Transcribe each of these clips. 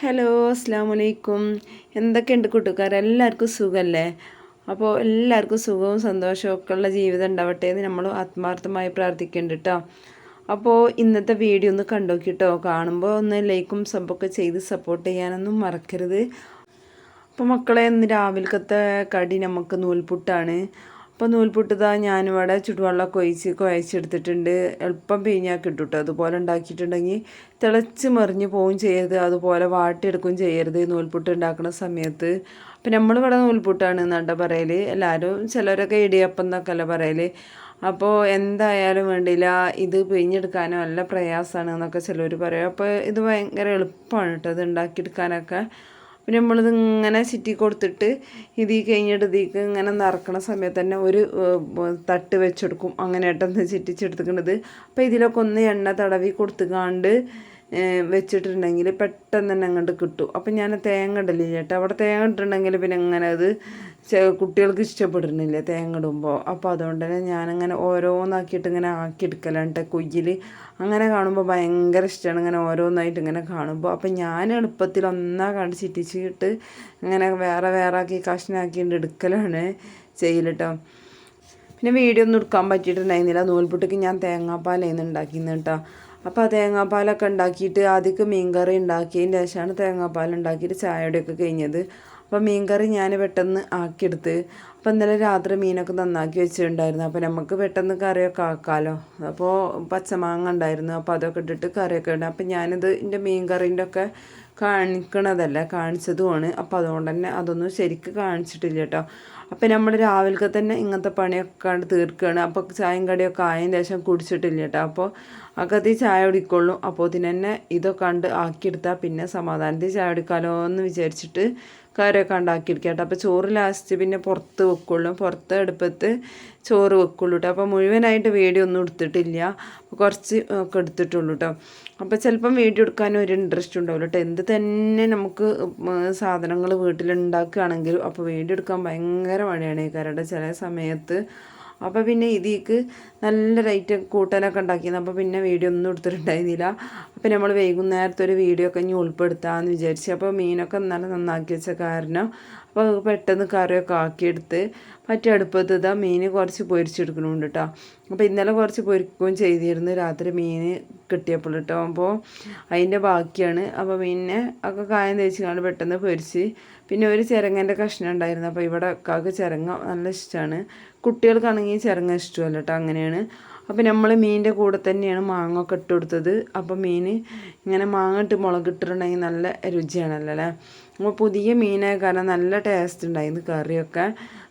Hello അസ്സാം വലൈക്കും എന്തൊക്കെയുണ്ട് കൂട്ടുകാർ എല്ലാവർക്കും സുഖമല്ലേ അപ്പോൾ എല്ലാവർക്കും സുഖവും സന്തോഷവും ഒക്കെ ഉള്ള ജീവിതം ഉണ്ടാവട്ടെ എന്ന് നമ്മൾ ആത്മാർത്ഥമായി പ്രാർത്ഥിക്കുന്നുണ്ട് കേട്ടോ. അപ്പോൾ ഇന്നത്തെ വീഡിയോ ഒന്ന് കണ്ടോക്കിട്ടോ? കാണുമ്പോൾ ഒന്ന് ലൈക്കും സബൊക്കെ ചെയ്ത് സപ്പോർട്ട് ചെയ്യാനൊന്നും മറക്കരുത്. അപ്പോൾ മക്കളെ ഇന്ന് രാവിലത്തെ കടി നമുക്ക് നൂൽപുട്ടാണ്. അപ്പോൾ നൂൽപുട്ടിതാ ഞാനിവിടെ ചുടുവെള്ളമൊക്കെ ഒഴിച്ച് കുഴച്ചെടുത്തിട്ടുണ്ട്. എളുപ്പം പിഴിഞ്ഞാൽ കിട്ടും കേട്ടോ അതുപോലെ ഉണ്ടാക്കിയിട്ടുണ്ടെങ്കിൽ തിളച്ച് മറിഞ്ഞ് പോവും ചെയ്യരുത്. അതുപോലെ വാട്ടിയെടുക്കുകയും ചെയ്യരുത് നൂൽപുട്ട് ഉണ്ടാക്കുന്ന സമയത്ത്. അപ്പം നമ്മളിവിടെ നൂൽപുട്ടാണ് എന്നാണ്ട പറയൽ എല്ലാവരും ചിലരൊക്കെ ഇടിയപ്പം എന്നൊക്കെ അല്ല പറയൽ അപ്പോൾ എന്തായാലും വേണ്ടില്ല ഇത് പിഴിഞ്ഞെടുക്കാനോ നല്ല പ്രയാസമാണ് എന്നൊക്കെ ചിലർ പറയും. അപ്പോൾ ഇത് ഭയങ്കര എളുപ്പമാണ് കേട്ടോ ഇത് ഉണ്ടാക്കിയെടുക്കാനൊക്കെ. പിന്നെ നമ്മളിത് ഇങ്ങനെ ചിറ്റി കൊടുത്തിട്ട് ഇതിൽ കഴിഞ്ഞിട്ട് ഇതിക്ക് ഇങ്ങനെ നിറക്കണ സമയത്ത് തന്നെ ഒരു തട്ട് വെച്ചെടുക്കും. അങ്ങനെയായിട്ടൊന്ന് ചുറ്റിച്ചെടുത്തിക്കണത് അപ്പോൾ ഇതിലൊക്കെ ഒന്ന് എണ്ണ തടവി കൊടുത്തുകാണ്ട് വെച്ചിട്ടുണ്ടെങ്കിൽ പെട്ടെന്ന് തന്നെ അങ്ങോട്ട് കിട്ടും. അപ്പം ഞാൻ തേങ്ങ ഇടലില്ല ചേട്ടാ. അവിടെ തേങ്ങ ഇട്ടിട്ടുണ്ടെങ്കിൽ പിന്നെ അങ്ങനെ അത് കുട്ടികൾക്ക് ഇഷ്ടപ്പെടുന്നില്ല തേങ്ങ ഇടുമ്പോൾ? അപ്പോൾ അതുകൊണ്ട് തന്നെ ഞാനങ്ങനെ ഓരോന്നാക്കിയിട്ട് ഇങ്ങനെ ആക്കിയെടുക്കലാണ് കുയ്യിൽ അങ്ങനെ കാണുമ്പോൾ ഭയങ്കര ഇഷ്ടമാണ് ഇങ്ങനെ ഓരോന്നായിട്ട് ഇങ്ങനെ കാണുമ്പോൾ. അപ്പം ഞാൻ എളുപ്പത്തിൽ ഒന്നാ കണ്ട് ചിറ്റിച്ചിട്ട് ഇങ്ങനെ വേറെ വേറെ ആക്കി കഷ്ണാക്കിയിട്ട് എടുക്കലാണ് ചെയ്യലിട്ടോ പിന്നെ വീഡിയോ ഒന്നും എടുക്കാൻ പറ്റിയിട്ടുണ്ടായിരുന്നില്ല. നൂൽപുട്ടിക്ക് ഞാൻ തേങ്ങാപ്പാലായിരുന്നു ഉണ്ടാക്കിയിരുന്നു കേട്ടോ അപ്പോൾ ആ തേങ്ങാപ്പാലൊക്കെ ഉണ്ടാക്കിയിട്ട് ആദ്യമൊക്കെ മീൻകറി ഉണ്ടാക്കിയതിന് ശേഷമാണ് തേങ്ങാപ്പാൽ ഉണ്ടാക്കിയിട്ട് ചായയുടെയൊക്കെ കഴിഞ്ഞത്. അപ്പോൾ മീൻകറി ഞാൻ പെട്ടെന്ന് ആക്കിയെടുത്ത് അപ്പോൾ ഇന്നലെ രാത്രി മീനൊക്കെ നന്നാക്കി വെച്ചിട്ടുണ്ടായിരുന്നു. അപ്പോൾ നമുക്ക് പെട്ടെന്ന് കറിയൊക്കെ ആക്കാമല്ലോ അപ്പോൾ പച്ചമാങ്ങ ഉണ്ടായിരുന്നു. അപ്പോൾ അതൊക്കെ ഇട്ടിട്ട് കറിയൊക്കെ ഉണ്ട് അപ്പോൾ ഞാനിത് എന്റെ മീൻ കറീന്റെ ഒക്കെ കാണിക്കണതല്ല കാണിച്ചതുമാണ്. അപ്പോൾ അതുകൊണ്ട് തന്നെ അതൊന്നും ശരിക്ക് കാണിച്ചിട്ടില്ല കേട്ടോ. അപ്പോൾ നമ്മൾ രാവിലെ തന്നെ ഇങ്ങനത്തെ പണിയൊക്കെ തീർക്കുകയാണ്. അപ്പോൾ ചായയും കടിയൊക്കെ ആയതിന് ശേഷം കുടിച്ചിട്ടില്ല കേട്ടോ. അപ്പോൾ അകത്ത് ചായ കുടിക്കുള്ളൂ. അപ്പോൾ തന്നെ ഇതൊക്കെ കണ്ട് ആക്കിയെടുത്താൽ പിന്നെ സമാധാനത്തിൽ ചായ കുടിക്കാമല്ലോ എന്ന് വിചാരിച്ചിട്ട് കറിയൊക്കെ ഉണ്ടാക്കിയെടുക്കുക കേട്ടോ. അപ്പോൾ ചോറ് ലാസ്റ്റ് പിന്നെ പുറത്ത് വെക്കുള്ളൂ. പുറത്ത് അടുപ്പത്ത് ചോറ് വെക്കുള്ളൂ കേട്ടോ. അപ്പോൾ മുഴുവനായിട്ട് വീഡിയോ ഒന്നും എടുത്തിട്ടില്ല. കുറച്ച് ഒക്കെ എടുത്തിട്ടുള്ളൂ കേട്ടോ. അപ്പോൾ ചിലപ്പം വീഡിയോ എടുക്കാൻ ഒരു ഇൻട്രസ്റ്റ് ഉണ്ടാവില്ല കേട്ടോ. എന്ത് തന്നെ നമുക്ക് സാധനങ്ങൾ വീട്ടിലുണ്ടാക്കുകയാണെങ്കിലും അപ്പോൾ വീഡിയോ എടുക്കാൻ ഭയങ്കര മടിയാണ് കരയുടെ ചില സമയത്ത് അപ്പോൾ പിന്നെ ഇതിക്ക് നല്ല റേറ്റ് കൂട്ടാനൊക്കെ ഉണ്ടാക്കിയിരുന്നു. അപ്പോൾ പിന്നെ വീഡിയോ ഒന്നും എടുത്തിട്ടുണ്ടായിരുന്നില്ല. അപ്പോൾ നമ്മൾ വൈകുന്നേരത്തെ ഒരു വീഡിയോ ഒക്കെ ഇനി ഉൾപ്പെടുത്താമെന്ന് വിചാരിച്ചു. അപ്പോൾ മീനൊക്കെ നല്ല നന്നാക്കി വെച്ച കാരണം അപ്പോൾ പെട്ടെന്ന് കറിയൊക്കെ ആക്കിയെടുത്ത് മറ്റേ അടുപ്പത്ത് ഇതാ മീൻ കുറച്ച് പൊരിച്ചെടുക്കണമുണ്ട് കേട്ടോ അപ്പോൾ ഇന്നലെ കുറച്ച് പൊരിക്കുകയും ചെയ്തിരുന്നു. രാത്രി മീൻ കിട്ടിയപ്പോൾ കേട്ടോ അപ്പോൾ അതിന്റെ ബാക്കിയാണ്. അപ്പോൾ മീനിനെ ഒക്കെ കായം തേച്ച് കാണും പെട്ടെന്ന് പൊരിച്ച് പിന്നെ ഒരു ചിരങ്ങന്റെ കഷ്ണം ഉണ്ടായിരുന്നു. അപ്പോൾ ഇവിടെ കാക്ക് ചിരങ്ങ നല്ല ഇഷ്ടമാണ് കുട്ടികൾക്കാണെങ്കിൽ ചിരങ്ങ ഇഷ്ടമല്ല കേട്ടോ അങ്ങനെയാണ്. അപ്പോൾ നമ്മൾ മീനിന്റെ കൂടെ തന്നെയാണ് മാങ്ങ ഒക്കെ ഇട്ട് കൊടുത്തത്. അപ്പോൾ മീൻ ഇങ്ങനെ മാങ്ങ ഇട്ട് മുളക് ഇട്ടിട്ടുണ്ടെങ്കിൽ നല്ല രുചിയാണല്ലോ അല്ലേ? അപ്പോൾ പുതിയ മീനായ കാരണം നല്ല ടേസ്റ്റ് ഉണ്ടായിരുന്നു കറിയൊക്കെ.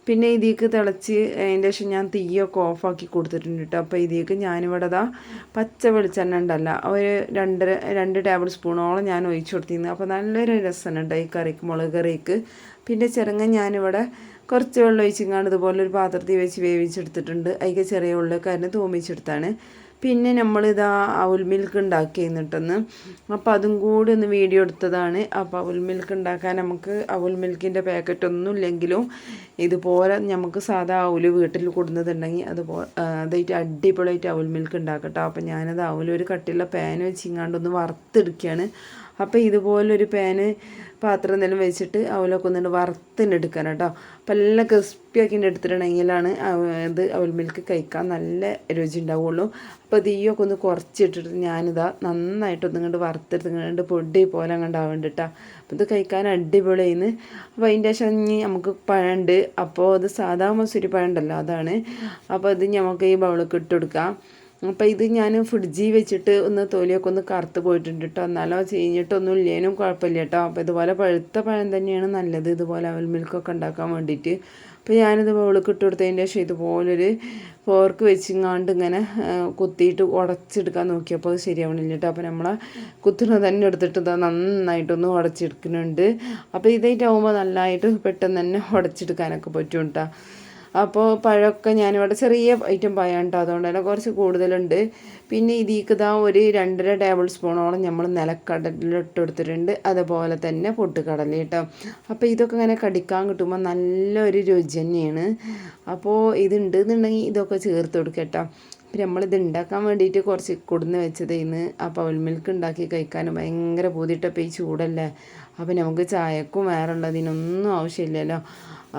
പിന്നെ ഇതിലേക്ക് തിളച്ച് അതിന്റെ ശേഷം ഞാൻ തീയൊക്കെ ഓഫാക്കി കൊടുത്തിട്ടുണ്ട് കേട്ടോ അപ്പോൾ ഇതിലേക്ക് ഞാനിവിടെ ദാ പച്ച വെളിച്ചെണ്ണ ഉണ്ടല്ല ഒരു രണ്ടര രണ്ട് ടേബിൾ സ്പൂണോളം ഞാൻ ഒഴിച്ചു കൊടുത്തിരുന്നു. അപ്പോൾ നല്ലൊരു രസമുണ്ട് ഈ കറിക്ക് മുളക് കറിക്ക്. പിന്നെ ചെറുങ്ങ ഞാനിവിടെ കുറച്ച് വെള്ളം ഒഴിച്ചിങ്ങാണ്ട് ഇതുപോലെ ഒരു പാത്രത്തിൽ വെച്ച് വേവിച്ചെടുത്തിട്ടുണ്ട്. അതിൽ ചെറിയ ഉള്ളിക്കാരനെ തൂമിച്ചെടുത്താണ്. പിന്നെ നമ്മളിതാ അവൽ മിൽക്ക് ഉണ്ടാക്കി എന്നിട്ടൊന്ന് അപ്പോൾ അതും കൂടി ഒന്ന് വീഡിയോ എടുത്തതാണ്. അപ്പോൾ അവൽ മിൽക്ക് ഉണ്ടാക്കാൻ നമുക്ക് അവൽ മിൽക്കിന്റെ പാക്കറ്റ് ഒന്നും ഇല്ലെങ്കിലും ഇതുപോലെ നമുക്ക് സാധാ അവൽ വീട്ടിൽ കൊടുക്കുന്നുണ്ടെങ്കിൽ അതുപോലെ അതായിട്ട് അടിപൊളിയായിട്ട് അവൽ മിൽക്ക് ഉണ്ടാക്കട്ടോ അപ്പോൾ ഞാനത് ഒരു കട്ടിയുള്ള പാൻ വെച്ചിങ്ങാണ്ടൊന്ന് വറുത്തെടുക്കുകയാണ്. അപ്പോൾ ഇതുപോലൊരു പാന് പാത്രം എന്തെങ്കിലും വെച്ചിട്ട് അവലൊക്കെ ഒന്നിട്ട് വറുത്തിനെടുക്കാൻ കേട്ടോ അപ്പം എല്ലാം ക്രിസ്പി ആക്കി എടുത്തിട്ടുണ്ടെങ്കിലാണ് ഇത് അവൽ മിൽക്ക് കഴിക്കാൻ നല്ല രുചി ഉണ്ടാവുള്ളൂ. അപ്പോൾ തീയൊക്കെ ഒന്ന് കുറച്ചിട്ടിട്ട് ഞാനിതാ നന്നായിട്ടൊന്നും കണ്ട് വറുത്തെടുത്ത് പൊടി പോലെ കേട്ടോ അപ്പോൾ ഇത് കഴിക്കാൻ അടിപൊളിയായിന്ന് അപ്പോൾ അതിന്റെ ശേഷം നമുക്ക് പഴമുണ്ട് അപ്പോൾ അത് സാധാ മസൂരി പഴം അതാണ്. അപ്പോൾ ഇത് നമുക്ക് ഈ ബൗളൊക്കെ ഇട്ട് കൊടുക്കാം. അപ്പോൾ ഇത് ഞാൻ ഫ്രിഡ്ജിൽ വെച്ചിട്ട് ഒന്ന് തൊലിയൊക്കെ ഒന്ന് കറുത്ത് പോയിട്ടുണ്ട് കേട്ടോ എന്നാലോ ചീഞ്ഞിട്ടൊന്നും ഇല്ലേനും കുഴപ്പമില്ല കേട്ടോ അപ്പോൾ ഇതുപോലെ പഴുത്ത പഴം തന്നെയാണ് നല്ലത്. ഇതുപോലെ അവൽ മിൽക്കൊക്കെ ഉണ്ടാക്കാൻ വേണ്ടിയിട്ട്. അപ്പോൾ ഞാനിത് ബൗളിക്ക് ഇട്ട് കൊടുത്തതിന്റെ ശേഷം ഇതുപോലൊരു ഫോർക്ക് വെച്ചിങ്ങാണ്ട് ഇങ്ങനെ കുത്തിയിട്ട് ഉടച്ചെടുക്കാൻ നോക്കിയപ്പോൾ അത് ശരിയാവണില്ല കേട്ടോ അപ്പോൾ നമ്മളെ കുത്തുന്നത് തന്നെ എടുത്തിട്ട് നന്നായിട്ടൊന്ന് ഉടച്ചെടുക്കുന്നുണ്ട്. അപ്പോൾ ഇതായിട്ടാവുമ്പോൾ നല്ലതായിട്ട് പെട്ടെന്ന് തന്നെ ഉടച്ചെടുക്കാനൊക്കെ പറ്റും കേട്ടോ അപ്പോൾ പഴമൊക്കെ ഞാനിവിടെ ചെറിയ ഐറ്റം പഴം കേട്ടോ അതുകൊണ്ട് തന്നെ കുറച്ച് കൂടുതലുണ്ട്. പിന്നെ ഇതിക്ക് ഇതാ ഒരു രണ്ടര ടേബിൾ സ്പൂണോളം നമ്മൾ നിലക്കടലിട്ട് എടുത്തിട്ടുണ്ട് അതുപോലെ തന്നെ പൊട്ടുകടല കേട്ടോ അപ്പോൾ ഇതൊക്കെ ഇങ്ങനെ കടിക്കാൻ കിട്ടുമ്പോൾ നല്ലൊരു രുചി തന്നെയാണ്. അപ്പോൾ ഇതുണ്ട് എന്നുണ്ടെങ്കിൽ ഇതൊക്കെ ചേർത്ത് കൊടുക്കുക അപ്പം നമ്മളിത് ഉണ്ടാക്കാൻ വേണ്ടിയിട്ട് കുറച്ച് കൊടുന്ന് വെച്ചത് ഇന്ന് ആ പവൽ മിൽക്ക് ഉണ്ടാക്കി കഴിക്കാൻ ഭയങ്കര പൂതിയിട്ടപ്പോൾ ഈ ചൂടല്ലേ. അപ്പോൾ നമുക്ക് ചായക്കും വേറെ ഉള്ളതിനൊന്നും ആവശ്യമില്ലല്ലോ.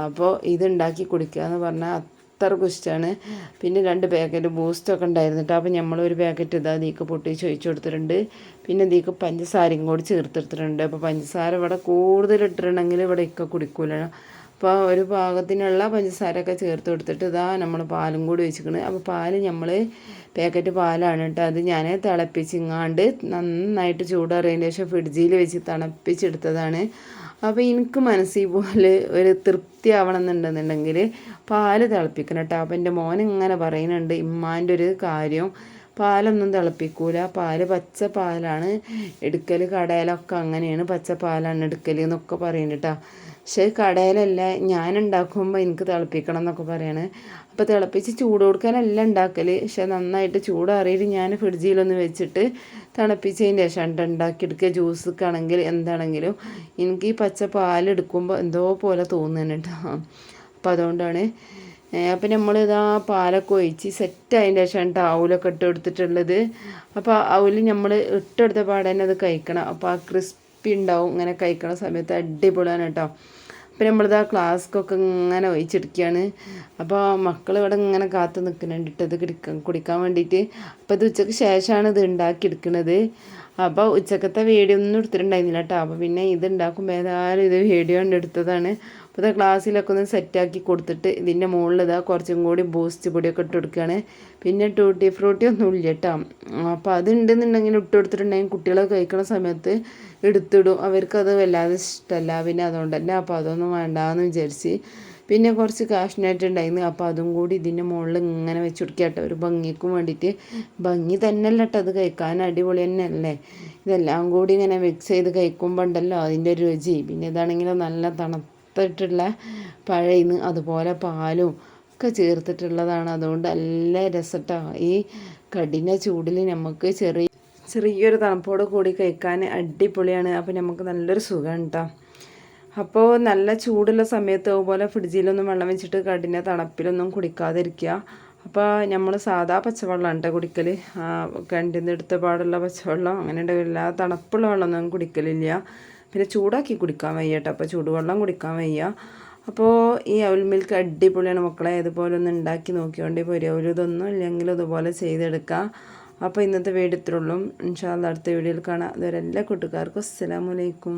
അപ്പോൾ ഇത് ഉണ്ടാക്കി കുടിക്കുക എന്ന് പറഞ്ഞാൽ അത്രക്കും ഇഷ്ടമാണ് പിന്നെ രണ്ട് പാക്കറ്റ് ബൂസ്റ്റൊക്കെ ഉണ്ടായിരുന്നു കേട്ടോ അപ്പോൾ നമ്മളൊരു പാക്കറ്റ് ഇതാ നീക്ക് പൊട്ടി ചോദിച്ചു കൊടുത്തിട്ടുണ്ട്. പിന്നെ നീക്ക് പഞ്ചസാരയും കൂടി ചേർത്തെടുത്തിട്ടുണ്ട് അപ്പോൾ പഞ്ചസാര ഇവിടെ കൂടുതൽ ഇട്ടിട്ടുണ്ടെങ്കിൽ ഇവിടെ ഇക്ക കുടിക്കൂല. അപ്പോൾ ഒരു പാകത്തിനുള്ള പഞ്ചസാരയൊക്കെ ചേർത്ത് കൊടുത്തിട്ട് ഇതാ നമ്മൾ പാലും കൂടി വെച്ചിരിക്കുന്നത് അപ്പോൾ പാൽ നമ്മൾ പാക്കറ്റ് പാലാണ് കേട്ടോ. അത് ഞാൻ തിളപ്പിച്ചിങ്ങാണ്ട് നന്നായിട്ട് ചൂടറിയതിന് ശേഷം ഫ്രിഡ്ജിൽ വെച്ച് തണുപ്പിച്ചെടുത്തതാണ് അപ്പോൾ എനിക്ക് മനസ്സിൽ പോലെ ഒരു തൃപ്തി ആവണം എന്നുണ്ടെന്നുണ്ടെങ്കിൽ പാൽ തിളപ്പിക്കണം കേട്ടോ. അപ്പം എന്റെ മോൻ ഇങ്ങനെ പറയുന്നുണ്ട് ഇമ്മാന്റെ ഒരു കാര്യം പാലൊന്നും തിളപ്പിക്കൂല. പാൽ പച്ച പാലാണ് എടുക്കൽ കടയിലൊക്കെ അങ്ങനെയാണ് പച്ച പാലാണ് എടുക്കൽ എന്നൊക്കെ പറയുന്നുണ്ട് കേട്ടോ പക്ഷേ കടയിലല്ല ഞാൻ ഉണ്ടാക്കുമ്പോൾ എനിക്ക് തിളപ്പിക്കണം എന്നൊക്കെ പറയാണ്. അപ്പോൾ തിളപ്പിച്ച് ചൂട് കൊടുക്കാനല്ല ഉണ്ടാക്കൽ പക്ഷെ നന്നായിട്ട് ചൂടാറിയിട്ട് ഞാൻ ഫ്രിഡ്ജിലൊന്ന് വെച്ചിട്ട് തിളപ്പിച്ചതിന് ശേഷം ഉണ്ടാക്കിയെടുക്കുക. ജ്യൂസൊക്കെ ആണെങ്കിൽ എന്താണെങ്കിലും എനിക്ക് ഈ പച്ച പാലെടുക്കുമ്പോൾ എന്തോ പോലെ തോന്നുന്നുണ്ട് കേട്ടോ അപ്പോൾ അതുകൊണ്ടാണ് അപ്പം നമ്മളിതാ പാലൊക്കെ ഒഴിച്ച് സെറ്റ് അതിന്റെ ശേഷം ടൗലൊക്കെ ഇട്ട് കൊടുത്തിട്ടുള്ളത്. അപ്പോൾ അവൽ നമ്മൾ ഇട്ടെടുത്ത പാടന്നെ അത് കഴിക്കണം. അപ്പോൾ ആ ക്രിസ്പി ഉണ്ടാവും ഇങ്ങനെ കഴിക്കണ സമയത്ത് അടിപൊളിയാണ് കേട്ടോ. അപ്പം നമ്മളിത് ആ ക്ലാസ്ക്കൊക്കെ ഇങ്ങനെ ഒഴിച്ചെടുക്കുകയാണ്. അപ്പോൾ മക്കൾ ഇവിടെ ഇങ്ങനെ കാത്ത് നിൽക്കുന്നുണ്ട്. ഇത് കുടിക്കാൻ വേണ്ടിയിട്ട്. അപ്പോൾ ഇത് ഉച്ചയ്ക്ക് ശേഷമാണ് ഇത് ഉണ്ടാക്കിയെടുക്കുന്നത് അപ്പോൾ ഉച്ചക്കത്തെ വീഡിയോ ഒന്നും എടുത്തിട്ടുണ്ടായിരുന്നില്ല കേട്ടോ അപ്പോൾ പിന്നെ ഇത് ഉണ്ടാക്കുമ്പോൾ ഏതായാലും ഇത് വീഡിയോ കൊണ്ട് എടുത്തതാണ്. അപ്പോൾ ഇത് ഗ്ലാസ്സിലൊക്കെ ഒന്ന് സെറ്റാക്കി കൊടുത്തിട്ട് ഇതിന്റെ മുകളിൽ ഇതാ കുറച്ചും കൂടി ബൂസ്റ്റ് പൊടിയൊക്കെ ഇട്ട് കൊടുക്കുകയാണ് പിന്നെ ടൂട്ടി ഫ്രൂട്ടി ഒന്നും ഇല്ല കേട്ടോ അപ്പോൾ അതുണ്ടെന്നുണ്ടെങ്കിൽ ഇട്ട് കൊടുത്തിട്ടുണ്ടെങ്കിൽ കുട്ടികളെ കഴിക്കുന്ന സമയത്ത് എടുത്തിടും. അവർക്കത് വല്ലാതെ ഇഷ്ടമല്ല പിന്നെ അതുകൊണ്ട് തന്നെ അപ്പോൾ അതൊന്നും വേണ്ടാന്ന് വിചാരിച്ച് പിന്നെ കുറച്ച് കാഷ്നായിട്ട് ഉണ്ടായിരുന്നു അപ്പോൾ അതും കൂടി ഇതിന്റെ മുകളിൽ ഇങ്ങനെ വെച്ച് കൊടുക്കുക കേട്ടോ ഒരു ഭംഗിക്കും വേണ്ടിയിട്ട്. ഭംഗി തന്നെയല്ല കേട്ടോ അത് കഴിക്കാൻ. അടിപൊളി തന്നെ അല്ലേ ഇതെല്ലാം കൂടി ഇങ്ങനെ മിക്സ് ചെയ്ത് കഴിക്കുമ്പോൾ ഉണ്ടല്ലോ അതിന്റെ രുചി. പിന്നെ ഇതാണെങ്കിൽ നല്ല തണുത്തിട്ടുള്ള പഴയിന്ന് അതുപോലെ പാലും ഒക്കെ ചേർത്തിട്ടുള്ളതാണ്. അതുകൊണ്ട് നല്ല രസട്ടോ. ഈ കഠിന ചൂടിൽ നമുക്ക് ചെറിയ ചെറിയൊരു തണുപ്പോട് കൂടി കഴിക്കാൻ അടിപൊളിയാണ്. അപ്പോൾ നമുക്ക് നല്ലൊരു സുഖം കേട്ടോ അപ്പോൾ നല്ല ചൂടുള്ള സമയത്ത് അതുപോലെ ഫ്രിഡ്ജിലൊന്നും വെള്ളം വെച്ചിട്ട് കഠിന തണുപ്പിലൊന്നും കുടിക്കാതിരിക്കുക. അപ്പോൾ നമ്മൾ സാധാ പച്ചവെള്ളമാണ് കേട്ടോ കുടിക്കൽ കിണറ്റിൽ നിന്ന് എടുത്ത പാടുള്ള പച്ചവെള്ളം അങ്ങനെ ഉണ്ടാവില്ല തണുപ്പുള്ള വെള്ളമൊന്നും കുടിക്കലില്ല. പിന്നെ ചൂടാക്കി കുടിക്കാൻ വയ്യ കേട്ടോ അപ്പോൾ ചൂടുവെള്ളം കുടിക്കാൻ വയ്യ. അപ്പോൾ ഈ അവൽ മിൽക്ക് അടിപൊളിയാണ് മക്കളെ. ഇതുപോലെ ഒന്ന് ഉണ്ടാക്കി നോക്കിക്കൊണ്ട് ഇപ്പോൾ ഒരു ഇതൊന്നും ഇല്ലെങ്കിൽ ഇതുപോലെ ചെയ്തെടുക്കുക അപ്പോൾ ഇന്നത്തെ വീഡിയോ ഇത്രയുള്ളൂ ഇൻഷാല്ല അടുത്ത വീഡിയോയിൽ കാണാം. അതുവരെ എല്ലാ കൂട്ടുകാർക്കും അസ്സലാമലൈക്കും